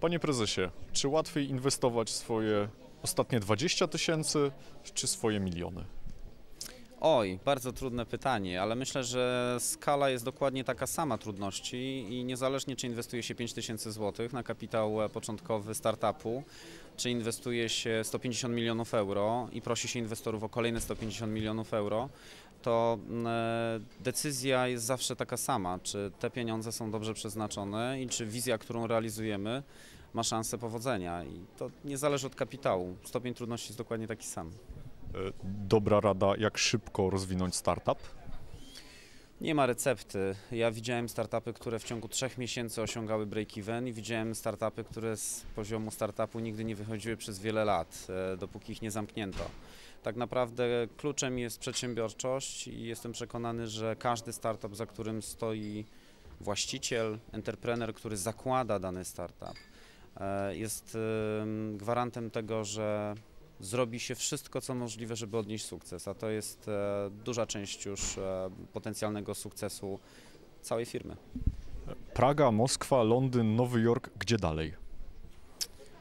Panie prezesie, czy łatwiej inwestować swoje ostatnie 20 tysięcy, czy swoje miliony? Oj, bardzo trudne pytanie, ale myślę, że skala jest dokładnie taka sama trudności i niezależnie czy inwestuje się 5000 zł na kapitał e, początkowy startupu, czy inwestuje się 150 milionów euro i prosi się inwestorów o kolejne 150 milionów euro, to mm, e, decyzja jest zawsze taka sama, czy te pieniądze są dobrze przeznaczone i czy wizja, którą realizujemy, ma szansę powodzenia. I to nie zależy od kapitału. Stopień trudności jest dokładnie taki sam. E, Dobra rada, jak szybko rozwinąć startup? Nie ma recepty. Ja widziałem startupy, które w ciągu trzech miesięcy osiągały break-even i widziałem startupy, które z poziomu startupu nigdy nie wychodziły przez wiele lat, e, dopóki ich nie zamknięto. Tak naprawdę kluczem jest przedsiębiorczość i jestem przekonany, że każdy startup, za którym stoi właściciel, entreprener, który zakłada dany startup, e, jest em, gwarantem tego, że zrobi się wszystko, co możliwe, żeby odnieść sukces, a to jest e, duża część już e, potencjalnego sukcesu całej firmy. Praga, Moskwa, Londyn, Nowy Jork, gdzie dalej?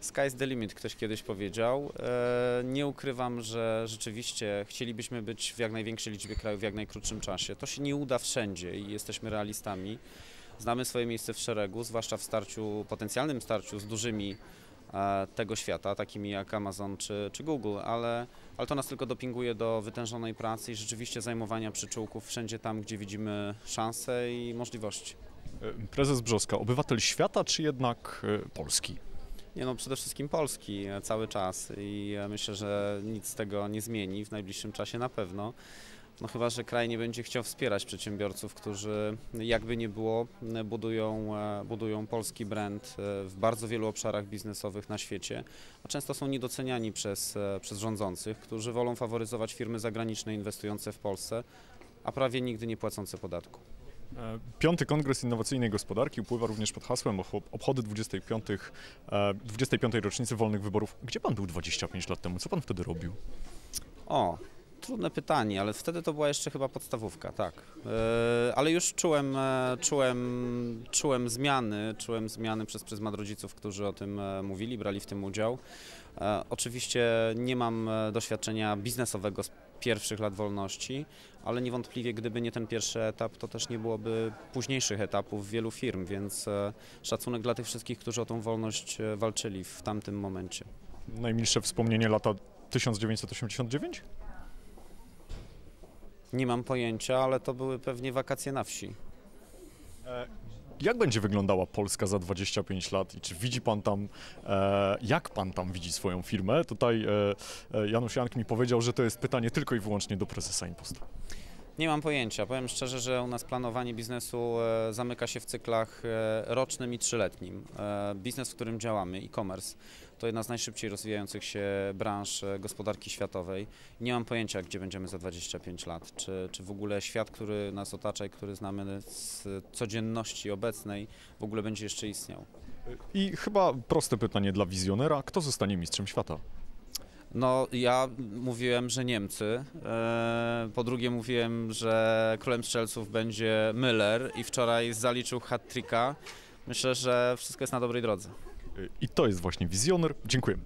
Sky's the limit, ktoś kiedyś powiedział. E, Nie ukrywam, że rzeczywiście chcielibyśmy być w jak największej liczbie krajów w jak najkrótszym czasie. To się nie uda wszędzie i jesteśmy realistami. Znamy swoje miejsce w szeregu, zwłaszcza w starciu, potencjalnym starciu z dużymi tego świata, takimi jak Amazon czy, czy Google, ale, ale to nas tylko dopinguje do wytężonej pracy i rzeczywiście zajmowania przyczółków wszędzie tam, gdzie widzimy szanse i możliwości. E, Prezes Brzoska, obywatel świata, czy jednak e, Polski? Nie no, przede wszystkim Polski e, cały czas i e, myślę, że nic z tego nie zmieni w najbliższym czasie na pewno. No chyba, że kraj nie będzie chciał wspierać przedsiębiorców, którzy jakby nie było budują, e, budują polski brand e, w bardzo wielu obszarach biznesowych na świecie, a często są niedoceniani przez, e, przez rządzących, którzy wolą faworyzować firmy zagraniczne inwestujące w Polsce, a prawie nigdy nie płacące podatku. Piąty Kongres Innowacyjnej Gospodarki upływa również pod hasłem obcho- obchody 25, e, 25. rocznicy wolnych wyborów. Gdzie pan był 25 lat temu? Co pan wtedy robił? O, trudne pytanie, ale wtedy to była jeszcze chyba podstawówka, tak. E, ale już czułem, e, czułem, czułem zmiany, czułem zmiany przez pryzmat rodziców, którzy o tym e, mówili, brali w tym udział. Oczywiście nie mam doświadczenia biznesowego z pierwszych lat wolności, ale niewątpliwie gdyby nie ten pierwszy etap, to też nie byłoby późniejszych etapów wielu firm, więc szacunek dla tych wszystkich, którzy o tą wolność walczyli w tamtym momencie. Najmilsze wspomnienie lata 1989? Nie mam pojęcia, ale to były pewnie wakacje na wsi. Jak będzie wyglądała Polska za 25 lat i czy widzi pan tam, e, jak pan tam widzi swoją firmę? Tutaj e, e, Janusz Jank mi powiedział, że to jest pytanie tylko i wyłącznie do prezesa Imposta. Nie mam pojęcia. Powiem szczerze, że u nas planowanie biznesu e, zamyka się w cyklach e, rocznym i trzyletnim. E, biznes, w którym działamy, e-commerce, to jedna z najszybciej rozwijających się branż e, gospodarki światowej. Nie mam pojęcia, gdzie będziemy za 25 lat. Czy, czy w ogóle świat, który nas otacza i który znamy z codzienności obecnej, w ogóle będzie jeszcze istniał. I chyba proste pytanie dla wizjonera, kto zostanie mistrzem świata? No, ja mówiłem, że Niemcy. E, Po drugie mówiłem, że królem strzelców będzie Müller i wczoraj zaliczył hat-tricka. Myślę, że wszystko jest na dobrej drodze. I to jest właśnie wizjoner. Dziękuję.